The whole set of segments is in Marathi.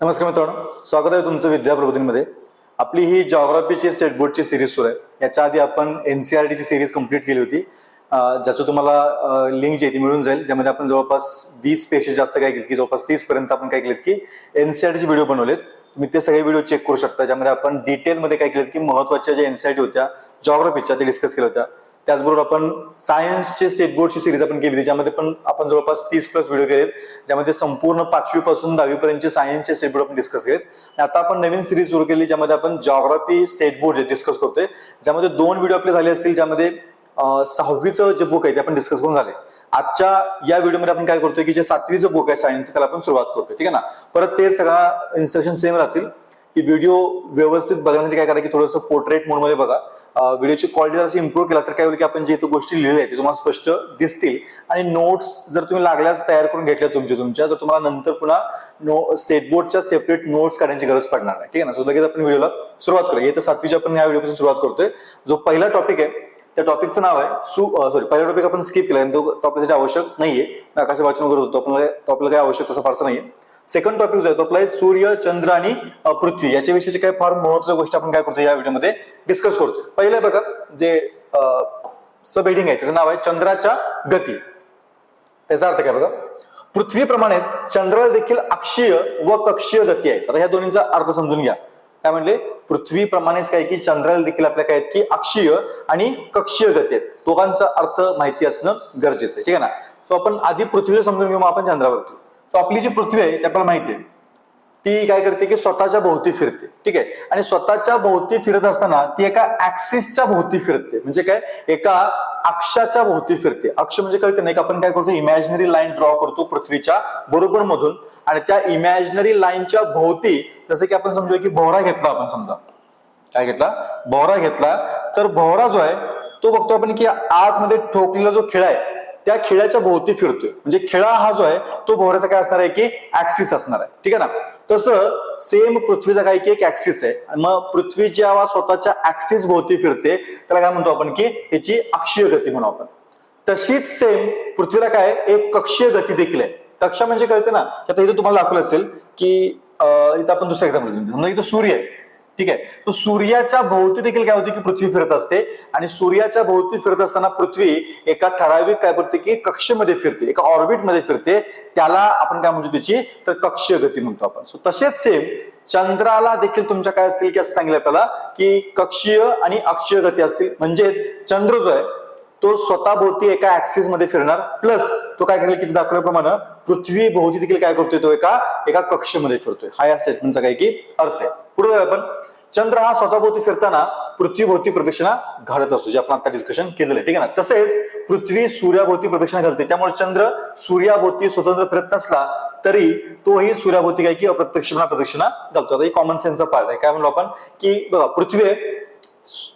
नमस्कार मित्रांनो स्वागत आहे तुमचं विद्याप्रबोधिनीमध्ये. आपली ही जॉग्राफीची स्टेट बोर्डची सिरीज सुरू आहे. याच्या आधी आपण एनसीआरटीची सिरीज कंप्लीट केली होती. ज्याचं तुम्हाला लिंक जी आहे ती मिळून जाईल. ज्यामध्ये आपण जवळपास वीसपेक्षा जास्त काय केलं की जवळपास तीस पर्यंत आपण काय केलेत की एनसीआरटीचे व्हिडिओ बनवलेत. तुम्ही ते सगळे व्हिडिओ चेक करू शकता. ज्यामध्ये आपण डिटेलमध्ये काय केलेत की महत्त्वाच्या ज्या एनसीआरटी होत्या जॉग्राफीच्या ते डिस्कस केल्या होत्या. त्याचबरोबर आपण सायन्सचे स्टेट बोर्डची सिरीज आपण केली होती ज्यामध्ये पण आपण जवळपास तीस प्लस व्हिडिओ केलेत ज्यामध्ये संपूर्ण पाचवी पासून दहावीपर्यंतचे सायन्सचे स्टेट बोर्ड आपण डिस्कस केलेत. आणि आता आपण नवीन सिरीज सुरू केली ज्यामध्ये आपण जॉग्राफी स्टेट बोर्ड डिस्कस करतोय ज्यामध्ये दोन व्हिडिओ आपले झाले असतील ज्यामध्ये सहावीचं जे बुक आहे ते आपण डिस्कस करून झाले. आजच्या या व्हिडिओमध्ये आपण काय करतोय की जे सातवीचं बुक आहे सायन्स त्याला आपण सुरुवात करतोय ठीक आहे ना? परत ते सगळा इन्स्ट्रक्शन सेम राहतील. की व्हिडिओ व्यवस्थित बघण्यासाठी काय करा की थोडंसं पोर्ट्रेट मोडमध्ये बघा. व्हिडिओची क्वालिटी जर अशी इम्प्रूव्ह केला तर काय होईल की आपण जे इथं गोष्टी लिहिल्या आहेत ते तुम्हाला स्पष्ट दिसतील. आणि नोट्स जर तुम्ही लागल्यास तयार करून घेतल्या तुमच्या तुमच्या तर तुम्हाला नंतर पुन्हा नो स्टेट बोर्डच्या सेपरेट नोट्स काढण्याची गरज पडणार नाही. ठीक आहे ना? सो लगेच आपण व्हिडिओला सुरुवात करूया. येत्या सातवीच्या आपण या व्हिडिओपासून सुरुवात करतोय. जो पहिला टॉपिक आहे त्या टॉपिकचं नाव आहे सु सॉरी पहिला टॉपिक आपण स्किप केला तो टॉपिकसाठी आवश्यक नाहीये. आकाश वाचन वगैरे होतो आपल्याला तो आपल्याला काही आवश्यक तसं फारसं नाहीये. सेकंड टॉपिक जो आहे तो आपला सूर्य चंद्र आणि पृथ्वी. याच्याविषयीची काही फार महत्त्वाच्या गोष्टी आपण काय करतो या व्हिडिओमध्ये डिस्कस करतो पहिलं बघा जे सब हेडिंग आहे त्याचं नाव आहे चंद्राच्या गती. त्याचा अर्थ काय बघा? पृथ्वीप्रमाणेच चंद्राला देखील अक्षीय व कक्षीय गती आहे आता ह्या दोन्हीचा अर्थ समजून घ्या. काय म्हणले? पृथ्वीप्रमाणेच काय की चंद्राला देखील आपल्या काय आहेत की अक्षीय आणि कक्षीय गती आहेत. दोघांचा अर्थ माहिती असणं गरजेचं आहे. ठीक आहे ना? सो आपण आधी पृथ्वीला समजून घेऊ मग आपण चंद्रावरती तो आपली जी पृथ्वी आहे ते आपल्याला माहिती आहे. ती काय करते की स्वतःच्या भोवती फिरते. ठीक आहे? आणि स्वतःच्या भोवती फिरत असताना ती एका ऍक्सिसच्या भोवती फिरते. म्हणजे काय? एका अक्षाच्या भोवती फिरते. अक्ष म्हणजे काय? नाही आपण काय करतो? इमॅजिनरी लाईन ड्रॉ करतो पृथ्वीच्या बरोबर मधून. आणि त्या इमॅजिनरी लाईनच्या भोवती जसं की आपण समजूया की भोवरा घेतला आपण समजा. काय घेतला? भोवरा घेतला. तर भोवरा जो आहे तो बघतो आपण की आतमध्ये ठोकलेला जो खिळा आहे त्या खिळ्याच्या भोवती फिरतोय. म्हणजे खिळा हा जो आहे तो भोवऱ्याचा काय असणार आहे की ऍक्सिस असणार आहे. ठीक आहे ना? तसं सेम पृथ्वीचा काय की एक ऍक्सिस आहे. मग पृथ्वी जेव्हा स्वतःच्या ऍक्सिस भोवती फिरते त्याला काय म्हणतो आपण की त्याची अक्षीय गती म्हणू आपण. तशीच सेम पृथ्वीला काय एक कक्षीय गती देखील आहे. कक्षा म्हणजे कळते ना? आता इथं तुम्हाला दाखवलं असेल की इथं आपण दुसरं एक्झाम्पल घेऊ इथं सूर्य आहे. ठीक आहे. तो सूर्याच्या भोवती देखील काय होते की पृथ्वी फिरत असते आणि सूर्याच्या भोवती फिरत असताना पृथ्वी एका ठराविक काय करते की कक्षेमध्ये फिरते एका ऑर्बिटमध्ये फिरते. त्याला आपण काय म्हणतो त्याची? तर कक्षीय गती म्हणतो आपण. सो तसेच सेम चंद्राला देखील तुमच्या काय असतील की असं सांगितलं आपल्याला की कक्षीय आणि अक्षीय गती असतील. म्हणजेच चंद्र जो आहे तो स्वतः भोवती एका ऍक्सिसमध्ये फिरणार. प्लस तो काय करेल की दाखवल्याप्रमाणे पृथ्वी भोवती देखील काय करतोय तो एका एका कक्षेमध्ये फिरतोय. हा या स्टेटमेंटचा काय की? अर्थ आहे. पुढे आपण. चंद्र हा स्वतःभोवती फिरताना पृथ्वीभोवती प्रदक्षिणा घालत असतो जे आपण आता डिस्कशन केलेलं आहे ठीक आहे ना? तसेच पृथ्वी सूर्याभोवती प्रदक्षिणा घालते. त्यामुळे चंद्र सूर्याभोवती स्वतंत्र फिरत नसला तरी तोही सूर्याभोवती काय की अप्रत्यक्षपणा प्रदक्षिणा घालतो. आता ही कॉमन सेन्सचा पार्ट आहे. काय म्हणलो आपण? की बघा पृथ्वी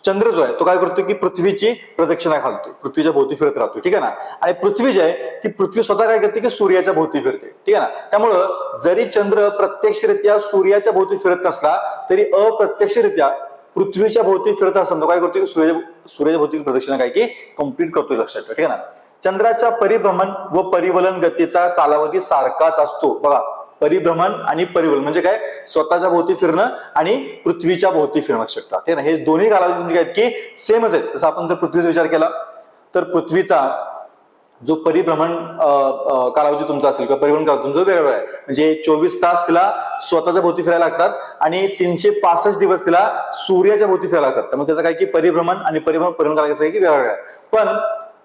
चंद्र जो आहे तो काय करतो की पृथ्वीची प्रदक्षिणा घालतो पृथ्वीच्या भोवती फिरत राहतो ठीक आहे ना? आणि पृथ्वी जी आहे ती पृथ्वी स्वतः काय करते की सूर्याच्या भोवती फिरते. ठीक आहे ना? त्यामुळं जरी चंद्र प्रत्यक्षरित्या सूर्याच्या भोवती फिरत नसला तरी अप्रत्यक्षरित्या पृथ्वीच्या भोवती फिरत असताना काय करतो की सूर्य सूर्याच्या भोवती प्रदक्षिणा काय की कंप्लीट करतो लक्षात ठेवा. ठीक आहे ना? चंद्राच्या परिभ्रमण व परिवलन गतीचा कालावधी सारखाच असतो. बघा परिभ्रमण आणि परिवलन म्हणजे काय? स्वतःच्या भोवती फिरणं आणि पृथ्वीच्या भोवती फिरणं लक्षात ठेवा. ठीक आहे ना? हे दोन्ही कालावधी म्हणजे काय? आहेत की सेमच आहेत. जसं आपण जर पृथ्वीचा विचार केला तर पृथ्वीचा जो परिभ्रमण कालावधी तुमचा असेल किंवा परिभ्रमण कालावधी तुमचा वेगळा आहे म्हणजे चोवीस तास तिला स्वतःच्या भोवती फिरायला लागतात आणि तीनशे पासष्ट दिवस तिला सूर्याच्या भोवती फिरायला लागतात. त्यामुळे त्याचं काय की परिभ्रमण आणि परिभ्रमण परिभ्रमण कालावधी की वेगळा आहे. पण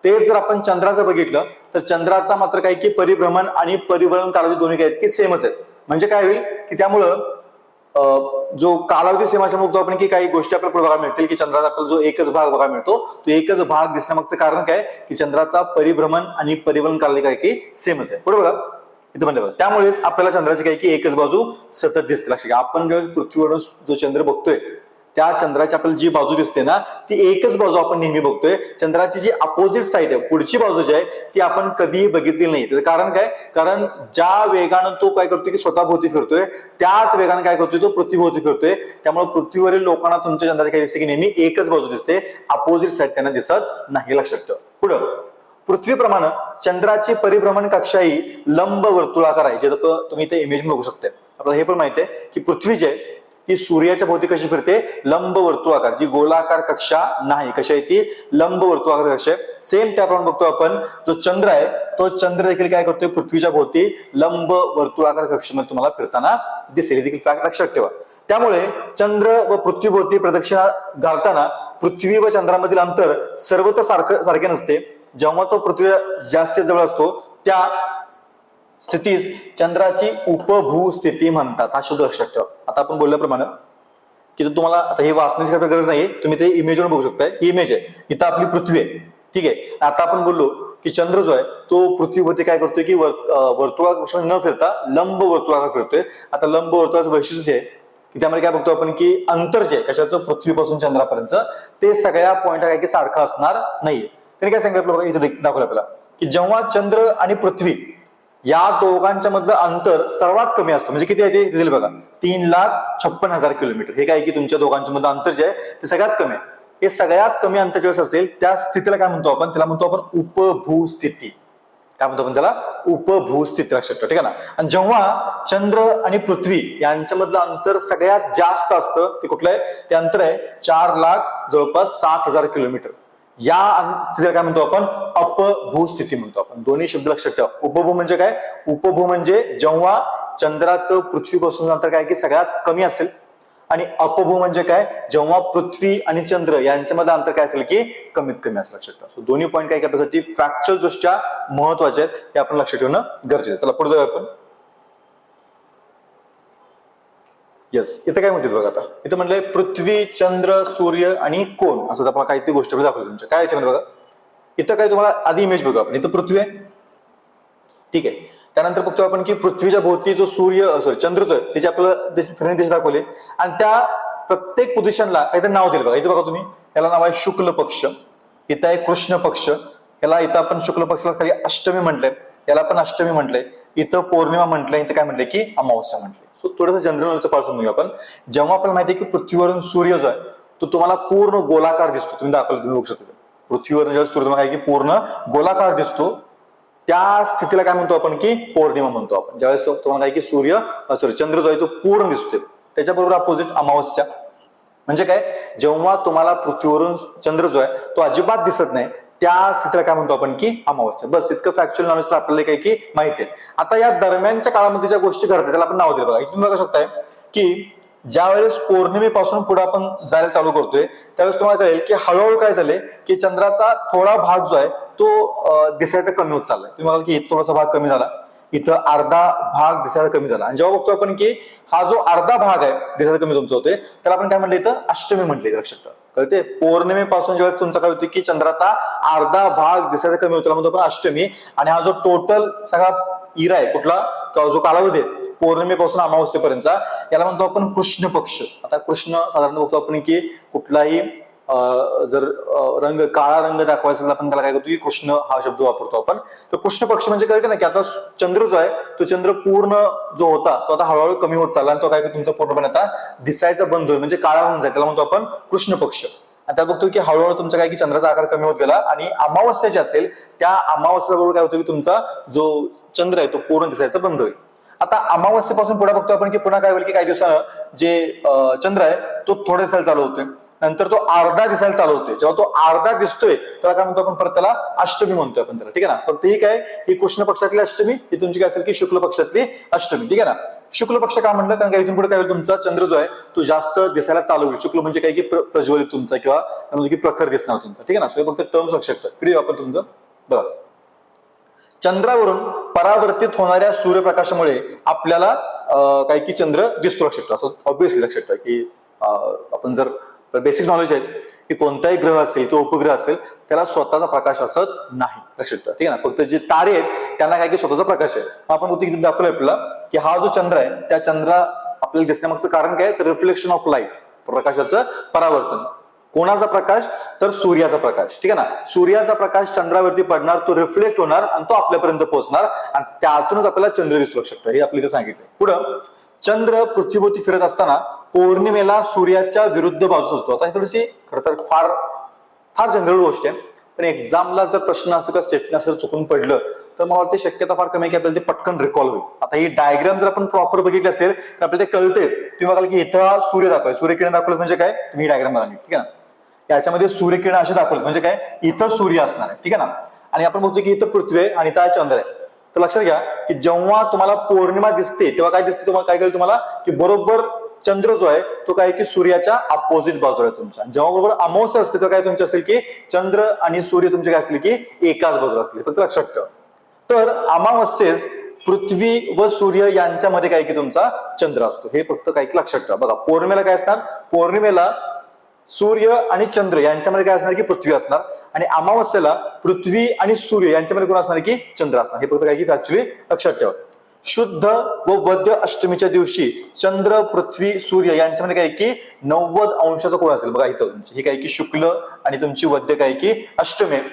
तेच जर आपण चंद्राचं बघितलं तर चंद्राचा मात्र काय की परिभ्रमण आणि परिभ्रमण कालावधी दोन्ही काय आहेत की सेमच आहेत. म्हणजे काय होईल? की त्यामुळं जो कालावधी सेम अशा बघतो आपण की काही गोष्टी आपल्याला बघायला मिळतील की चंद्राचा आपल्याला जो एकच भाग बघायला मिळतो तो एकच भाग दिसण्यामागचं कारण काय? की चंद्राचा परिभ्रमण आणि परिवहन कालावधी काय की सेमच आहे. बरोबर इथं म्हणलं त्यामुळेच आपल्याला चंद्राची काय की एकच बाजू सतत दिसते. लक्षात घ्या. आपण जेव्हा पृथ्वीवरून जो चंद्र बघतोय त्या चंद्राची आपल्याला जी बाजू दिसते ना ती एकच बाजू आपण नेहमी बघतोय. चंद्राची जी अपोजिट साईड आहे पुढची बाजू जी आहे ती आपण कधीही बघितली नाही. त्याचं कारण काय? कारण ज्या वेगानं तो काय करतोय की स्वतः भोवती फिरतोय त्याच वेगानं काय करतोय तो पृथ्वीभोवती फिरतोय. त्यामुळे पृथ्वीवरील लोकांना तुमच्या चंद्राची काय दिसते की नेहमी एकच बाजू दिसते. अपोजिट साईड त्यांना दिसत नाही लक्षात ठेवा. पुढं. पृथ्वीप्रमाणे चंद्राची परिभ्रमण कक्षा ही लंब वर्तुळाकार आहे जे तुम्ही इथे इमेज बघू शकता आपल्याला हे पण माहिती आहे की पृथ्वी जे आहे ती सूर्याच्या भोवती कशी फिरते? लंब वर्तुळाकार जी गोलाकार कक्षा नाही कशी आहे ती? लंब वर्तुळाकार कक्षा आहे. सेम त्याप्रमाणे बघतो आपण. जो चंद्र आहे तो चंद्र देखील काय करतोय? पृथ्वीच्या भोवती लंब वर्तुळाकार कक्षेमध्ये तुम्हाला फिरताना दिसेल. देखील fact लक्षात ठेवा. त्यामुळे चंद्र व पृथ्वीभोवती प्रदक्षिणा घालताना पृथ्वी व चंद्रामधील अंतर सर्वत्र सारखं सारखे नसते. जेव्हा तो पृथ्वी जास्त जवळ असतो त्या स्थितीस चंद्राची उपभू स्थिती म्हणतात. हा शब्द लक्षात ठेवा. आता आपण बोलल्याप्रमाणे की तुम्हाला आता हे वाचण्याची काही गरज नाही तुम्ही ते इमेजवर बघू शकताय. ही इमेज आहे. इथं आपली पृथ्वी आहे. ठीक आहे? आता आपण बोललो की चंद्र जो आहे तो पृथ्वीवरती काय करतोय की वर्तुळाकृष्ण न फिरता लंब वर्तुळाकार फिरतोय. आता लंब वर्तुळाचं वैशिष्ट्य आहे की त्यामध्ये काय बघतो आपण की अंतर जे आहे कशाचं? पृथ्वीपासून चंद्रापर्यंत. ते सगळ्या पॉईंट काय की सारखं असणार नाहीये. त्यांनी काय सांगितलं बघा इथे दाखवलं आपल्याला की जेव्हा चंद्र आणि पृथ्वी या दोघांच्या मधलं अंतर सर्वात कमी असतं. म्हणजे किती आहे ते? दिले बघा. तीन लाख छप्पन हजार किलोमीटर. हे काय की तुमच्या दोघांच्या मधलं अंतर जे आहे ते सगळ्यात कमी आहे. हे सगळ्यात कमी अंतर ज्यावेळेस असेल त्या स्थितीला काय म्हणतो आपण? त्याला म्हणतो आपण उपभू स्थिती काय म्हणतो आपण त्याला? उपभू स्थिती लक्षात ठेवा. ठीक आहे ना? आणि जेव्हा चंद्र आणि पृथ्वी यांच्यामधलं अंतर सगळ्यात जास्त असतं ते कुठलं आहे? ते अंतर आहे चार लाख जवळपास सात हजार किलोमीटर. या स्थितीला काय म्हणतो आपण? अपभू स्थिती म्हणतो आपण. दोन्ही शब्द लक्षात ठेवा. उपभू म्हणजे काय? उपभू म्हणजे जेव्हा चंद्राचं पृथ्वीपासून अंतर काय की सगळ्यात कमी असेल. आणि अपभू म्हणजे काय? जेव्हा पृथ्वी आणि चंद्र यांच्यामध्ये अंतर काय असेल की कमीत कमी असं लक्षात ठेवा. दोन्ही पॉईंट काय की आपल्यासाठी फॅक्च्युअल दृष्ट्या महत्त्वाचे आहेत हे आपण लक्षात ठेवणं गरजेचं चला पुढे जाऊया आपण. येस इथं काय म्हणते बघा आता? इथं म्हणलंय पृथ्वी चंद्र सूर्य आणि कोण? असं आपण काही गोष्टी दाखवली तुमच्या. काय याच्यामध्ये बघा? इथं काय तुम्हाला आधी इमेज बघू आपण. इथं पृथ्वी आहे. ठीक आहे. त्यानंतर बघतो आपण की पृथ्वीच्या भोवती जो सूर्य सॉरी चंद्रच आहे त्याचे आपल्याला दिशा दाखवले. आणि त्या प्रत्येक पोझिशनला काहीतरी नाव दिलं बघा. इथं बघा तुम्ही. याला नाव आहे शुक्ल पक्ष. इथं आहे कृष्ण पक्ष. याला इथं आपण शुक्ल पक्षाला खाली अष्टमी म्हटलंय. याला पण अष्टमी म्हटलंय. इथं पौर्णिमा म्हटलंय. इथं काय म्हटलंय की अमावस्या म्हटलंय. सो थोडंसं जनरल नॉलेजचं पार्ट समजूया आपण. जेव्हा आपल्याला माहिती आहे की पृथ्वीवरून सूर्य जो आहे तो तुम्हाला पूर्ण गोलाकार दिसतो. तुम्ही दाखवलं तुम्ही बघू शकता. पृथ्वीवरून जेव्हा सूर्य तुम्हाला काय की पूर्ण गोलाकार दिसतो त्या स्थितीला काय म्हणतो आपण की पौर्णिमा म्हणतो आपण. ज्यावेळेस तुम्हाला काय की सूर्य सॉरी चंद्र जो आहे तो पूर्ण दिसतोय. त्याच्याबरोबर अपोजिट अमावस्या. म्हणजे काय? जेव्हा तुम्हाला पृथ्वीवरून चंद्र जो आहे तो अजिबात दिसत नाही त्या स्थितीला काय म्हणतो आपण की अमावस्या. बस इतकं फॅक्च्युअल नॉलेज तर आपल्याला काय की माहिती आहे. आता या दरम्यानच्या काळामध्ये ज्या गोष्टी घडतात त्याला आपण नाव दिलं बघा. इथून बघा शकताय की ज्या वेळेस पौर्णिमेपासून पुढे आपण जायला चालू करतोय त्यावेळेस तुम्हाला कळेल की हळूहळू काय झाले की चंद्राचा थोडा भाग जो आहे तो दिसायचा कमी होत चाललाय. तुम्ही बघाल की इथं थोडासा भाग कमी झाला. इथं अर्धा भाग दिसायला कमी झाला. आणि जेव्हा बघतो आपण की हा जो अर्धा भाग आहे दिसायला कमी तुमचा होतोय त्याला आपण काय म्हणलं इथं? अष्टमी म्हटले लक्षात ठेवा. कळते पौर्णिमेपासून ज्यावेळेस तुमचा काय होतं की चंद्राचा अर्धा भाग दिसायचा कमी होतो म्हणतो आपण अष्टमी. आणि हा जो टोटल सगळा इरा आहे कुठला? जो कालावधी आहे पौर्णिमेपासून अमावस्येपर्यंतचा याला म्हणतो आपण कृष्ण पक्ष आता कृष्ण साधारण बघतो आपण की कुठलाही जर रंग काळा रंग दाखवायचा असेल आपण त्याला काय करतो की कृष्ण हा शब्द वापरतो आपण. तर कृष्ण पक्ष म्हणजे कळतं ना की आता चंद्र जो आहे तो चंद्र पूर्ण जो होता तो आता हळूहळू कमी होत चालला आणि तो काय करतो तुमचा पूर्णपणे आता दिसायचा बंद होईल. म्हणजे काळा होऊन जाईल त्याला म्हणतो आपण कृष्ण पक्ष. आणि त्यात बघतो की हळूहळू तुमचा काय की चंद्राचा आकार कमी होत गेला आणि अमावस्या जी असेल त्या अमावस्याबरोबर काय होतं की तुमचा जो चंद्र आहे तो पूर्ण दिसायचा बंद होईल. आता अमावस्येपासून पुढे बघतो आपण की पुन्हा काय होईल की काही दिवसानं जे चंद्र आहे तो थोड्या दिवसाला चालू होतोय. नंतर तो अर्धा दिसायला चालू होतोय. जेव्हा तो अर्धा दिसतोय त्याला काय म्हणतो आपण? परत त्याला अष्टमी म्हणतोय आपण त्याला. ठीक आहे ना? फक्त ही काय? ही कृष्ण पक्षातली अष्टमी ही तुमची काय असेल की शुक्ल पक्षातली अष्टमी. ठीक आहे ना? शुक्ल पक्ष का म्हणलं? कारण का इथून पुढे काय होईल तुमचा? चंद्र जो आहे तो जास्त दिसायला चालू होईल. शुक्ल म्हणजे काय की प्रज्वलित तुमचा किंवा म्हणजे की प्रखर दिसणार तुमचा. ठीक आहे ना? फक्त टर्म्स लक्षात ठेवा. आपण तुमचं. बघा. चंद्रावरून परावर्तित होणाऱ्या सूर्यप्रकाशामुळे आपल्याला काही काय की चंद्र दिसतो. लक्षात असं ऑब्विसली लक्षात ठेवा की अं, आपण जर बेसिक नॉलेज आहे की कोणताही ग्रह असेल किंवा उपग्रह असेल त्याला स्वतःचा प्रकाश असत नाही. लक्षात ठीक आहे ना? फक्त जे तारे आहेत त्यांना काय की स्वतःचा प्रकाश आहे. मग आपण बघतो दाखवलं आपल्याला? की हा जो चंद्र आहे त्या चंद्रा आपल्याला दिसण्यामागचं कारण काय? तर रिफ्लेक्शन ऑफ लाइट प्रकाशाचं परावर्तन. कोणाचा प्रकाश? तर सूर्याचा प्रकाश. ठीक आहे ना? सूर्याचा प्रकाश चंद्रावरती पडणार तो रिफ्लेक्ट होणार आणि तो आपल्यापर्यंत पोहोचणार आणि त्यातूनच आपल्याला चंद्र दिसू शकतो. हे आपल्याला इथं सांगितलं पुढं चंद्र पृथ्वीभोवती फिरत असताना पौर्णिमेला सूर्याच्या विरुद्ध बाजूस असतो. आता ही थोडीशी खरं तर फार फार जनरल गोष्ट आहे. पण एक्झामला जर प्रश्न असं का स्टेटमेंट असं चुकून पडलं तर मला वाटते शक्यता फार कमी आहे की आपल्याला ते पटकन रिकॉल होईल. आता ही डायग्राम जर आपण प्रॉपर बघितली असेल तर आपल्याला ते कळतेच. तुम्ही बघाल की इथं सूर्य दाखवाय सूर्यकिरण दाखवलं म्हणजे काय? तुम्ही डायग्राम बघा ठीक आहे ना? याच्यामध्ये सूर्यकिरण असे दाखवलं म्हणजे काय? इथं सूर्य असणार आहे ठीक आहे ना? आणि आपण बघतो की इथं पृथ्वी आहे आणि इथं चंद्र आहे. तर लक्षात घ्या की जेव्हा तुम्हाला पौर्णिमा दिसते तेव्हा काय दिसते तुम्हाला? काय कळेल तुम्हाला? की बरोबर चंद्र जो आहे तो काय की सूर्याच्या अपोजिट बाजूला आहे तुमच्या. जेव्हा बरोबर अमावस्या असते तर काय तुमचे असेल की चंद्र आणि सूर्य तुमचे काय असतील की एकाच बाजूला असतील. फक्त लक्षात ठेवा. तर अमावस्येस पृथ्वी व सूर्य यांच्यामध्ये काय की तुमचा चंद्र असतो. हे फक्त काय की लक्षात ठेवा. बघा पौर्णिमेला काय असणार? पौर्णिमेला सूर्य आणि चंद्र यांच्यामध्ये काय असणार की पृथ्वी असणार. आणि अमावस्येला पृथ्वी आणि सूर्य यांच्यामध्ये कोण असणार की चंद्र असणार. हे फक्त काय की ऍक्च्युली लक्षात ठेवा. शुद्ध व वद्य अष्टमीच्या दिवशी चंद्र पृथ्वी सूर्य यांच्यामध्ये काय की नव्वद अंशाचा कोण असेल. बघा इथं तुमची. ही काय की शुक्ल आणि तुमची वद्य काय की अष्टमी आहे.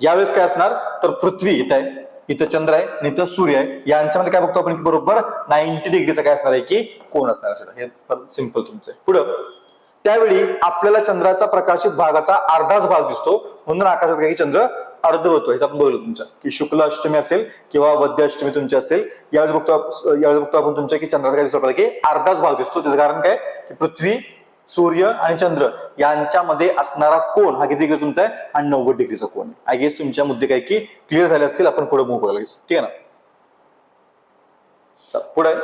यावेळेस काय असणार? तर पृथ्वी इथं आहे. इथं चंद्र आहे आणि इथं सूर्य आहे. यांच्यामध्ये काय बघतो आपण की बरोबर नाईन्टी डिग्रीचा काय असणार आहे की कोण असणार हे सिंपल तुमचं आहे. पुढं. त्यावेळी आपल्याला चंद्राचा प्रकाशित भागाचा अर्धाच भाग दिसतो. म्हणून आकाशात काही चंद्र अर्धवत आहे आपण बघलो तुमच्या. की शुक्ल अष्टमी असेल किंवा वद्य अष्टमी तुमची असेल यावेळी बघतो यावेळी बघतो आपण तुमच्या की चंद्राचा काय दिवस की अर्धाच भाग दिसतो. त्याचं कारण काय? की पृथ्वी सूर्य आणि चंद्र यांच्यामध्ये असणारा कोण हा किती डिग्री तुमचा आहे? आणि नव्वद डिग्रीचा कोण आय गेस तुमच्या मुद्दे काय की क्लिअर झाले असतील आपण पुढे मूव्ह करायला ठीक आहे ना? पुढे.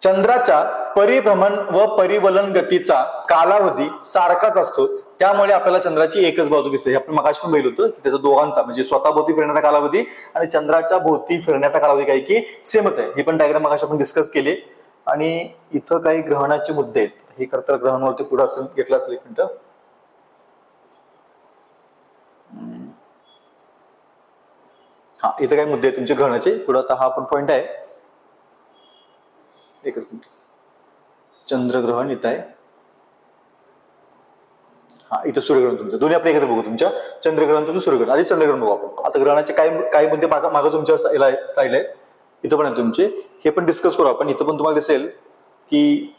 चंद्राच्या परिभ्रमण व परिवलन गतीचा कालावधी सारखाच असतो. त्यामुळे आपल्याला चंद्राची एकच बाजू दिसते. हे आपण मगाशी पण बघितलं होतं त्याचा दोघांचा म्हणजे स्वतः भोवती फिरण्याचा कालावधी आणि चंद्राच्या भोवती फिरण्याचा कालावधी काही की सेमच आहे. ही पण डायग्राम मगाशी आपण डिस्कस केली. आणि इथं काही ग्रहणाचे मुद्दे आहेत. हे खरं ग्रहणावरती पुढे असेल. घेतलं असेल एक मिनिट. हा इथं काही मुद्दे आहेत तुमचे ग्रहणाचे? पुढे आता हा पण पॉइंट आहे. एकच मिनिट. चंद्रग्रहण इथं आहे. हा इथं सूर्यग्रहण तुमचं. दोन्ही आपण एकत्र बघू तुमच्या. चंद्रग्रहण तुमचं सूर्यग्रहण आधी चंद्रग्रहण बघू आपण. आता ग्रहणाचे काही काही मुद्दे मागं तुमच्या साईड आहे इथं पण आहे तुमचे. हे पण डिस्कस करू आपण. इथं पण तुम्हाला दिसेल की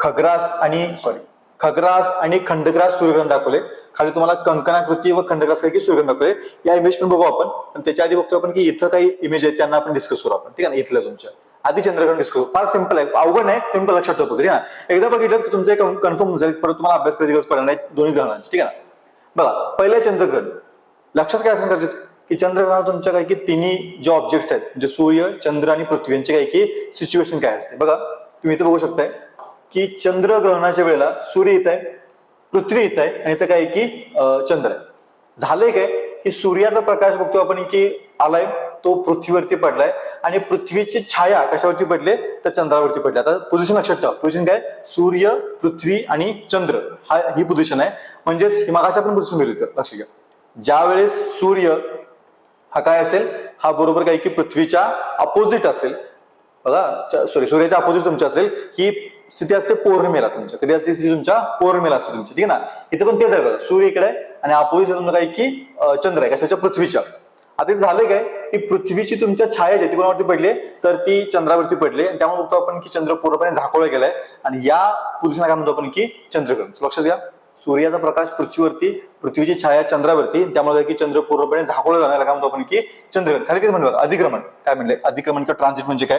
खग्रास आणि सॉरी खग्रास आणि खंडग्रास सूर्यग्रहण दाखवले. खाली तुम्हाला कंकणाकृती व खंडग्रास काही सूर्यग्रहण दाखवले. या इमेज पण बघू आपण. पण त्याच्या आधी बघतो आपण की इथं काही इमेज आहेत त्यांना आपण डिस्कस करू आपण. ठीक आहे ना? इथलं तुमच्या. आधी चंद्रग्रहण डिस्कस फार सिंपल आहे. अवघड नाही सिंपल लक्षात ठेवतो ठीक आहे ना एकदा बघितलं की तुमचं कन्फर्म होऊन जाईल परत तुम्हाला अभ्यास करायची गरज पडणार नाही दोन्ही ग्रहणांची ठीक आहे ना? बघा पहिले चंद्रग्रहण. लक्षात काय असं गरजेचं? की चंद्रग्रहण तुमच्या काही की तिन्ही जे ऑब्जेक्ट्स आहेत म्हणजे सूर्य चंद्र आणि पृथ्वी यांचे काही की सिच्युएशन काय असते? बघा तुम्ही इथे बघू शकताय की चंद्रग्रहणाच्या वेळेला सूर्य इथं आहे पृथ्वी इथं आहे आणि इथं काय की चंद्र आहे. झालंय काय? की सूर्याचा प्रकाश बघतो आपण की आलाय तो पृथ्वीवरती पडलाय आणि पृथ्वीची छाया कशावरती पडले तर चंद्रावरती पडले आता पोझिशन लक्षात ठेवा. पोझिशन काय? सूर्य पृथ्वी आणि चंद्र. हा ही पोझिशन आहे. म्हणजेच हिमाकाश आपण पोझिशन मिळतो लक्ष घ्या. ज्या वेळेस सूर्य हा काय असेल? हा बरोबर काय की पृथ्वीच्या अपोजिट असेल. बघा सॉरी सूर्याच्या अपोजिट तुमच्या असेल. ही स्थिती असते पौर्णिमेला तुमच्या. कधी असते? तुमच्या पौर्णिमेला असते तुमची. ठीक आहे ना? इथे पण तेच आहे बघा. सूर्य इकडे आहे आणि अपोजिट तुमचं काय की चंद्र आहे. कशाच्या? पृथ्वीच्या. आता झालं काय? की पृथ्वीची तुमच्या छाया जी ती कोणावरती पडली तर ती चंद्रावरती पडली आणि त्यामुळे बघतो आपण की चंद्र पूर्णपणे झाकोळ गेलाय. आणि या पोझिशनला काय म्हणतो आपण की चंद्रग्रहण लक्षात घ्या. सूर्याचा प्रकाश पृथ्वीवरती पृथ्वीची छाया चंद्रावरती त्यामुळे की चंद्र पूर्णपणे झाकोळ जाण्याला काय म्हणतो आपण की चंद्रग्रहण खाली किती म्हणलं अधिक्रमण. काय म्हणलंय? अधिक्रमण किंवा ट्रान्झिट म्हणजे काय?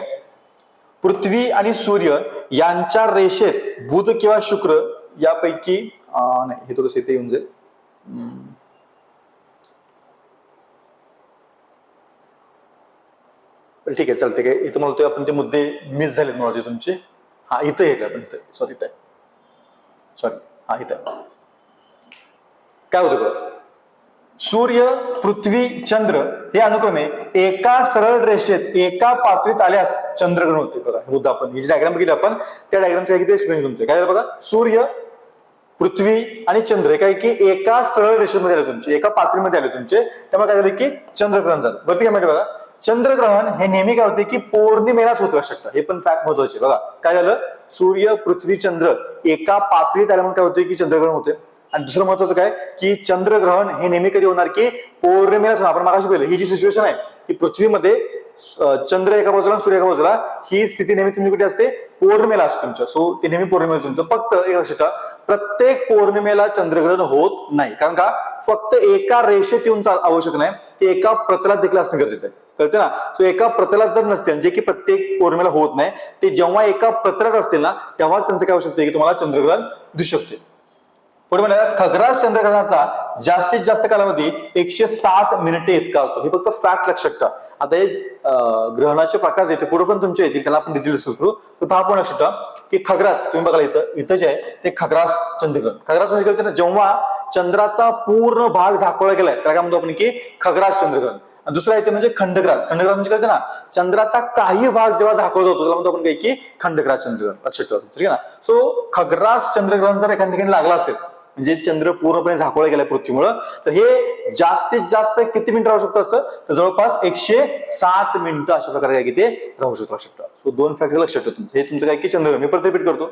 पृथ्वी आणि सूर्य यांच्या रेषेत बुध किंवा शुक्र यापैकी नाही हे थोडंसं इथे येऊन जाईल हम्म. पण ठीक आहे चालते काय इथं म्हणतोय आपण ते मुद्दे मिस झालेत मला तुमचे. हा इथं येईल आपण इथं. सॉरी इथं. सॉरी हा इथं. काय होतं बघ सूर्य पृथ्वी चंद्र हे अनुक्रमे एका सरळ रेषेत एका पातळीत आल्यास चंद्रग्रहण होते. बघा मुद्दा आपण ही जी डायग्राम बघितली आपण त्या डायग्रामचं काय किती एक्सप्लेन तुमचं. काय झालं बघा? सूर्य पृथ्वी आणि चंद्र हे काय की एका सरळ रेषेमध्ये आले तुमचे एका पातळीमध्ये आले तुमचे. त्यामुळे काय झालं की चंद्रग्रहण झालं. बरं काय माहिती बघा. चंद्रग्रहण हे नेहमी काय होते की पौर्णिमेलाच होतं शकतं हे पण फॅक्ट महत्त्वाचे बघा काय झालं? सूर्य पृथ्वी चंद्र एका पातळीत आल्यामुळे काय होते की चंद्रग्रहण होते. आणि दुसरं महत्वाचं काय? की चंद्रग्रहण हे नेहमी कधी होणार की पौर्णिमेलाच होणार. आपण मागाशी पाहिलं ही जी सिच्युएशन आहे की पृथ्वीमध्ये चंद्र एका बाजूला सूर्य एका बाजूला ही स्थिती नेहमी तुम्ही कुठे असते? पौर्णिमेला असते तुमच्या. सो ते नेहमी पौर्णिमेला तुमचं. फक्त एक लक्षात प्रत्येक पौर्णिमेला चंद्रग्रहण होत नाही. कारण का? फक्त एका रेषेत येऊन चाल आवश्यक नाही. ते एका प्रतलात देखील असणं गरजेचं आहे. कळतं ना? सो एका प्रतलात जर नसतील जे की प्रत्येक पौर्णिमेला होत नाही ते जेव्हा एका प्रतलात असतील ना तेव्हाच त्यांचं काय होऊ शकते? की तुम्हाला चंद्रग्रहण दिसू शकते. पुढे म्हणा खग्रास चंद्रग्रहणाचा जास्तीत जास्त कालावधी एकशे सात मिनिटे इतका असतो. हे फक्त फॅक्ट लक्षात ठेवा. आता हे ग्रहणाचे प्रकार जे येते पुढे पण तुमचे येतील त्याला आपण डिटेल डिस्कस करू. तर हा पण लक्षात ठेवा की खग्रास तुम्ही बघायला इथं इथं जे आहे ते खग्रास चंद्रग्रहण. खग्रास म्हणजे ना जेव्हा चंद्राचा पूर्ण भाग झाकवला गेलाय त्याला काय म्हणतो आपण की खग्रास चंद्रग्रहण. दुसरा येते म्हणजे खंडग्रास. खंडग्रास म्हणजे कळते ना चंद्राचा काही भाग जेव्हा झाकळत जातो त्याला म्हणतो आपण काही की खंडग्रास चंद्रग्रहण लक्षात ठेवा ठीक आहे ना? सो खग्रास चंद्रग्रहण जर एखाद्या ठिकाणी लागला असेल म्हणजे चंद्र पूर्णपणे झाकवला गेलाय पृथ्वीमुळं तर हे जास्तीत जास्त किती मिनिट राहू शकतं असं? तर जवळपास एकशे सात मिनिटं अशा प्रकारे काय की ते राहू शकतो लक्षात ठेवा. सो दोन फॅक्टर लक्षात ठेवा तुमचं. हे तुमचं काय की चंद्रग्रहण. मी परत रिपीट करतो.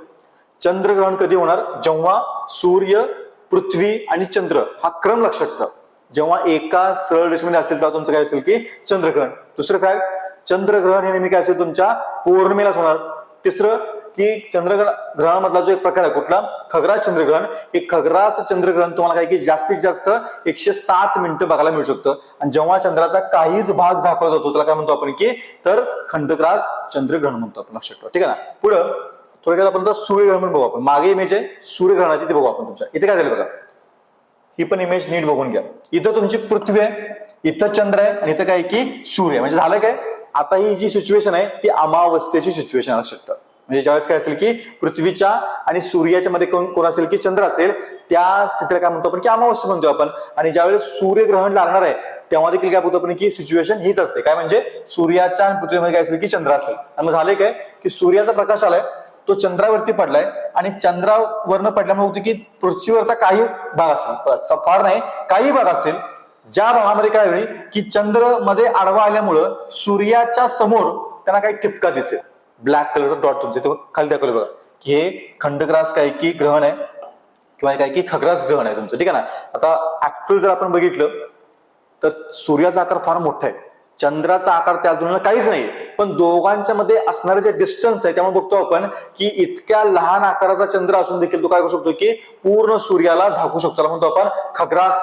चंद्रग्रहण कधी होणार? जेव्हा सूर्य पृथ्वी आणि चंद्र हा क्रम लक्षात ठेवा. जेव्हा एका सरळ रेषेमध्ये असतील तेव्हा तुमचं काय असेल की चंद्रग्रहण. दुसरं काय? चंद्रग्रहण हे नेहमी काय असेल तुमच्या पौर्णिमेलाच होणार. तिसरं की चंद्रग्रहण ग्रहणामधला जो एक प्रकार आहे कुठला? खग्रास चंद्रग्रहण. हे खग्रास चंद्रग्रहण तुम्हाला काय की जास्तीत जास्त एकशे सात मिनिटं बघायला मिळू शकतं. आणि जेव्हा चंद्राचा काहीच भाग झाकला जातो त्याला काय म्हणतो आपण की? तर खंडग्रास चंद्रग्रहण म्हणतो आपण लक्षात ठेवा. ठीक आहे ना? पुढं थोडक्यात आपण सूर्यग्रहण बघू आपण. मागे इमेज आहे सूर्यग्रहणाची ती बघू आपण तुमच्या. इथे काय झालं बघा? ही पण इमेज नीट बघून घ्या. इथं तुमची पृथ्वी आहे इथं चंद्र आहे आणि इथं काय की सूर्य म्हणजे झालं काय? आता ही जी सिच्युएशन आहे ती अमावस्येची सिच्युएशन लक्षात ठेवा. म्हणजे ज्यावेळेस काय असेल की पृथ्वीच्या आणि सूर्याच्या मध्ये कोण कोण असेल की चंद्र असेल त्या स्थितीला काय म्हणतो आपण की अमावस्या म्हणतो आपण. आणि ज्यावेळेस सूर्यग्रहण लागणार आहे तेव्हा देखील काय बोलतो आपण की सिच्युएशन हीच असते. काय म्हणजे? सूर्याच्या आणि पृथ्वीमध्ये काय असेल की चंद्र असेल. आणि मग झाले काय? की सूर्याचा प्रकाश आलाय तो चंद्रावरती पडलाय आणि चंद्रावरनं पडल्यामुळे होतं की पृथ्वीवरचा काही भाग असेल सफार फार नाही काही भाग असेल ज्या भागामध्ये काय होईल की चंद्रमध्ये आडवा आल्यामुळं सूर्याच्या समोर त्यांना काही ठिपका दिसेल. ब्लॅक कलरचा डॉट तुमचे तो खाली दाखवले बघा. की हे खंडग्रास काय की ग्रहण आहे किंवा काय की खग्रास ग्रहण आहे तुमचं ठीक आहे ना? आता ऍक्च्युअल जर आपण बघितलं तर सूर्याचा आकार फार मोठा आहे. चंद्राचा आकार त्या तुलनेला काहीच नाही पण दोघांच्या मध्ये असणारे जे डिस्टन्स आहे त्यामुळे बघतो आपण की इतक्या लहान आकाराचा चंद्र असून देखील तो काय करू शकतो की पूर्ण सूर्याला झाकू शकतो. म्हणतो आपण खग्रास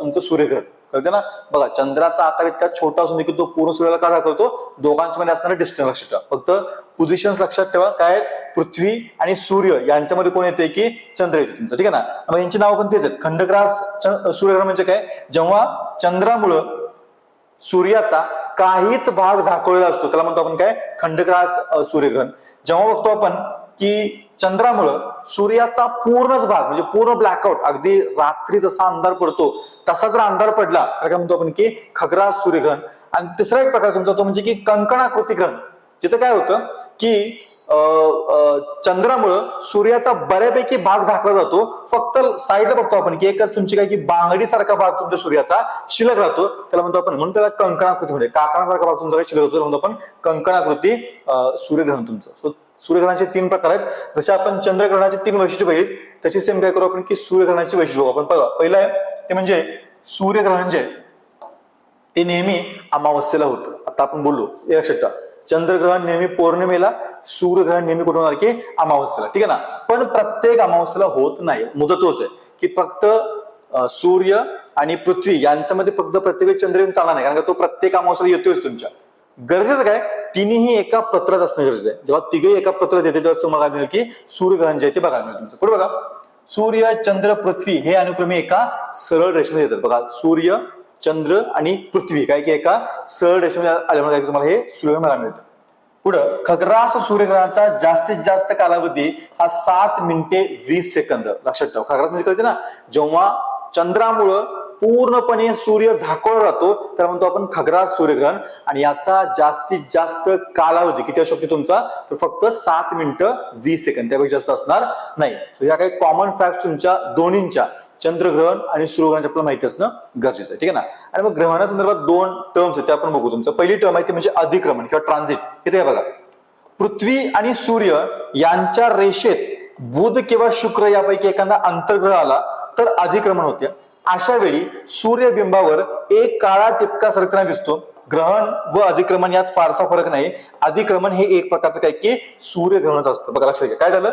तुमचं सूर्यग्रह कळते ना? बघा चंद्राचा आकार इतका छोटा असून देखील तो पूर्ण सूर्याला का दाखवतो दोघांच्या मध्ये असणारे डिस्टन्स लक्षात ठेवा. फक्त पोझिशन्स लक्षात ठेवा. काय पृथ्वी आणि सूर्य यांच्यामध्ये कोण येते की चंद्र येतो तुमचं. ठीक आहे ना? मग यांची नावं पण तेच आहेत? खंडग्रास सूर्यग्रह म्हणजे काय? जेव्हा चंद्रामुळं सूर्याचा काहीच भाग झाकळलेला असतो. त्याला म्हणतो आपण काय? खंडग्रास सूर्यग्रहण. जेव्हा बघतो आपण की चंद्रामुळं सूर्याचा पूर्णच भाग म्हणजे पूर्ण ब्लॅकआउट अगदी रात्री जसा अंधार पडतो तसा जर अंधार पडला तर काय म्हणतो आपण की? खग्रास सूर्यग्रहण. आणि तिसरा एक प्रकार तुमचा तो म्हणजे की कंकणाकृती ग्रहण. जिथं काय होतं की चंद्रामुळं सूर्याचा बऱ्यापैकी भाग झाकला जातो. फक्त साईडला बघतो आपण की एकच तुमची काय की बांगडी सारखा भाग तुमच्या सूर्याचा शिल्लक राहतो. त्याला म्हणतो आपण म्हणून त्याला कंकणाकृती म्हणजे काकणासारखा भाग तुमचा शिल्लक होतो त्याला म्हणतो आपण कंकणाकृती सूर्यग्रहण तुमचं. सो सूर्यग्रहणाचे तीन प्रकार आहेत. जसे आपण चंद्रग्रहणाचे तीन वैशिष्ट्य बघितली तशी सेम काय करू आपण की सूर्यग्रहणाची वैशिष्ट्य बघू आपण. पहिलं आहे ते म्हणजे सूर्यग्रहण जे आहे, ते नेहमी अमावस्येला होतं. आता आपण बोललो हे लक्षात ठेवा. चंद्रग्रहण नेहमी पौर्णिमेला सूर्यग्रहण नेहमी कुठून होणार की अमावस्येला ठीक आहे ना? पण प्रत्येक अमावस्येला होत नाही. मुदत तोच आहे की फक्त सूर्य आणि पृथ्वी यांच्यामध्ये फक्त प्रत्येक वेळी चंद्र येऊन चालणार नाही. कारण का तो प्रत्येक अमावस्याला येतोच तुमच्या. गरजेचं काय? तिन्ही एका पत्रात असणं गरजेचं आहे. जेव्हा तिघे एका पत्रात येते तेव्हा तुम्हाला मिळेल की सूर्यग्रहण जे आहे ते बघायला मिळेल तुमचं. पुढे बघा. सूर्य चंद्र पृथ्वी हे अनुक्रमे एका सरळ रेषेमध्ये येतात. बघा सूर्य चंद्र आणि पृथ्वी काय की एका सरळ रेषेमध्ये आल्यामुळे काय तुम्हाला हे सूर्यग्रहण बघायला मिळतं. पुढं खग्रास सूर्यग्रहणाचा जास्तीत जास्त कालावधी हा सात मिनिटे वीस सेकंद. लक्षात ठेवा खग्रास म्हणजे कळते ना? जेव्हा चंद्रामुळं पूर्णपणे सूर्य झाकळ जातो तर म्हणतो आपण खग्रास सूर्यग्रहण. आणि याचा जास्तीत जास्त कालावधी किती असू शकतो तुमचा? तर फक्त सात मिनिटं वीस सेकंद त्यापेक्षा जास्त असणार नाही. ह्या काही कॉमन फॅक्ट तुमच्या दोन्हींच्या. चंद्रग्रहण आणि सूर्यग्रहणाची आपल्याला माहिती असणं गरजेचं आहे. ठीक आहे ना? आणि मग ग्रहणासंदर्भात दोन टर्म्स आहेत ते आपण बघू तुमचं. पहिली टर्म आहे ती म्हणजे अधिक्रमण किंवा ट्रान्झिट इथे बघा. पृथ्वी आणि सूर्य यांच्या रेषेत बुध किंवा शुक्र यापैकी एखादा अंतर्ग्रह आला तर अधिक्रमण होते. अशा वेळी सूर्यबिंबावर एक काळा टिपका सरकताना दिसतो. ग्रहण व अधिक्रमण यात फारसा फरक नाही. अधिक्रमण हे एक प्रकारचं काय की सूर्यग्रहणच असतं. बघा लक्षात घ्या. काय झालं?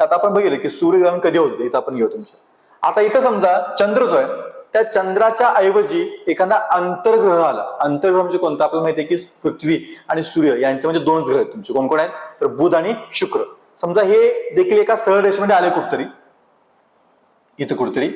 आता आपण बघितलं की सूर्यग्रहण कधी होतं? इथं आपण घेऊ तुमच्या. आता इथं समजा चंद्र जो आहे त्या चंद्राच्या ऐवजी एखादा अंतर्ग्रह आला. अंतर्ग्रह म्हणजे कोणता? आपल्याला माहिती आहे की पृथ्वी आणि सूर्य यांच्यामध्ये म्हणजे दोनच ग्रह आहेत तुमचे. कोण कोण आहेत? तर बुध आणि शुक्र. समजा हे देखील एका सरळ रेषेमध्ये आले कुठतरी. इथं कुठतरी.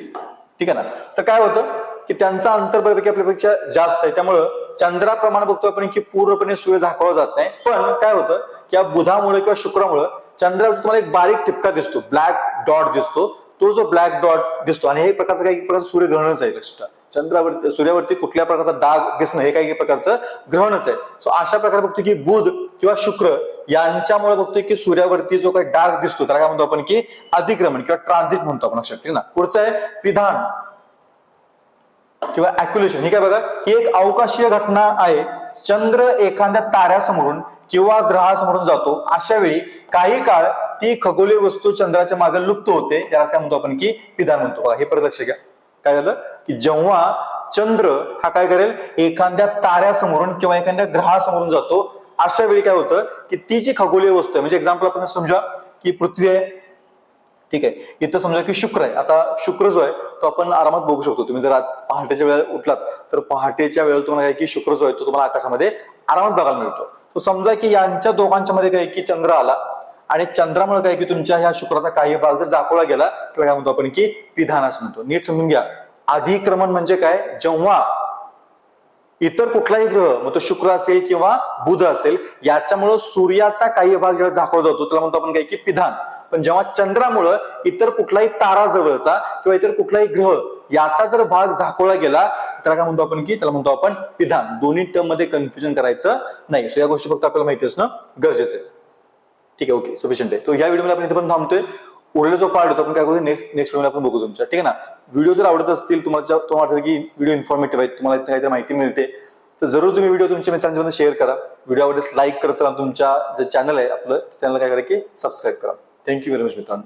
ठीक आहे ना? तर काय होतं? की त्यांचा अंतर बऱ्यापैकी आपल्यापेक्षा जास्त आहे. त्यामुळं चंद्राप्रमाणे बघतो आपण की पूर्णपणे सूर्य झाकवला जात नाही. पण काय होतं? की या बुधामुळे किंवा शुक्रामुळे चंद्रावर तुम्हाला एक बारीक टिपका दिसतो. ब्लॅक डॉट दिसतो. तो जो ब्लॅक डॉट दिसतो आणि हे प्रकारचं काही प्रकारचं सूर्यग्रहणच आहे. लक्षात चंद्रावरती सूर्यावरती कुठल्या प्रकारचा डाग दिसणं हे काही प्रकारचं ग्रहणच आहे. सो अशा प्रकारे बघतो की बुध किंवा शुक्र यांच्यामुळे बघतोय की सूर्यावरती जो काही डाग दिसतो त्याला काय म्हणतो आपण की अधिक्रमण किंवा ट्रान्झिट म्हणतो आपण लक्षात ना? पुढचं आहे पिधान किंवा अॅक्युलेशन ही काय बघा ही एक अवकाशीय घटना आहे. चंद्र एखाद्या ताऱ्यासमोरून किंवा ग्रहासमोरून जातो अशा वेळी काही काळ ती खगोलीय वस्तू चंद्राच्या मागे लुप्त होते. त्याला काय म्हणतो आपण की पिधान म्हणतो. बघा हे परत लक्ष घ्या. काय झालं? की जेव्हा चंद्र हा काय करेल? एखाद्या ताऱ्यासमोरून किंवा एखाद्या ग्रहासमोरून जातो. अशा वेळी काय होतं? की ती जी खगोलीय वस्तू आहे म्हणजे एक्झाम्पल आपण समजा की पृथ्वी आहे. ठीक आहे. इथं समजा की शुक्र आहे. आता शुक्र जो आहे तो आपण आरामात बघू शकतो. तुम्ही जर आज पहाटेच्या वेळेला उठलात तर पहाटेच्या वेळेला तुम्हाला काय की शुक्र जो आहे तो तुम्हाला आकाशामध्ये आरामात बघायला मिळतो. तो समजा की यांच्या दोघांच्या मध्ये काय की चंद्र आला आणि चंद्रामुळे काय की तुमच्या ह्या शुक्राचा काही भाग जर दाखवला गेला तर काय म्हणतो आपण की विधानास म्हणतो. नीट समजून घ्या. अधिक्रमण म्हणजे काय? जेव्हा इतर कुठलाही ग्रह मग तो शुक्र असेल किंवा बुध असेल याच्यामुळं सूर्याचा काही भाग जेव्हा झाकवला जातो त्याला म्हणतो आपण काय की पिधान पण जेव्हा चंद्रामुळं इतर कुठलाही तारा जवळचा किंवा इतर कुठलाही ग्रह याचा जर भाग झाकवला गेला त्याला काय म्हणतो आपण की त्याला म्हणतो आपण विधान. दोन्ही टर्ममध्ये कन्फ्युजन करायचं नाही. सो या गोष्टी फक्त आपल्याला माहिती असणं गरजेचं आहे. ठीक आहे ओके सफिशियंट आहे. तो या व्हिडिओमध्ये आपण इथे पण थांबतोय. उरलेला जो पार्ट होता आपण काय करू नेक्स्ट नेक्स्ट व्हिडिओ आपण बघू तुमच्या. ठीक आहे ना? व्हिडिओ जर आवडत असतील तुम्हाला तुम्हाला की व्हिडिओ इन्फॉर्मेटिव्ह आहे तुम्हाला इथे काहीतरी माहिती मिळते तर जरूर तुम्ही व्हिडिओ तुमच्या मित्रांच्या शेअर करा. व्हिडिओ आवडल्यास लाईक करत चला तुमच्या जे चॅनल आहे आपलं चॅनल काय करा की सबस्क्राईब करा. थँक्यू व्हेरी मच मित्रांनो.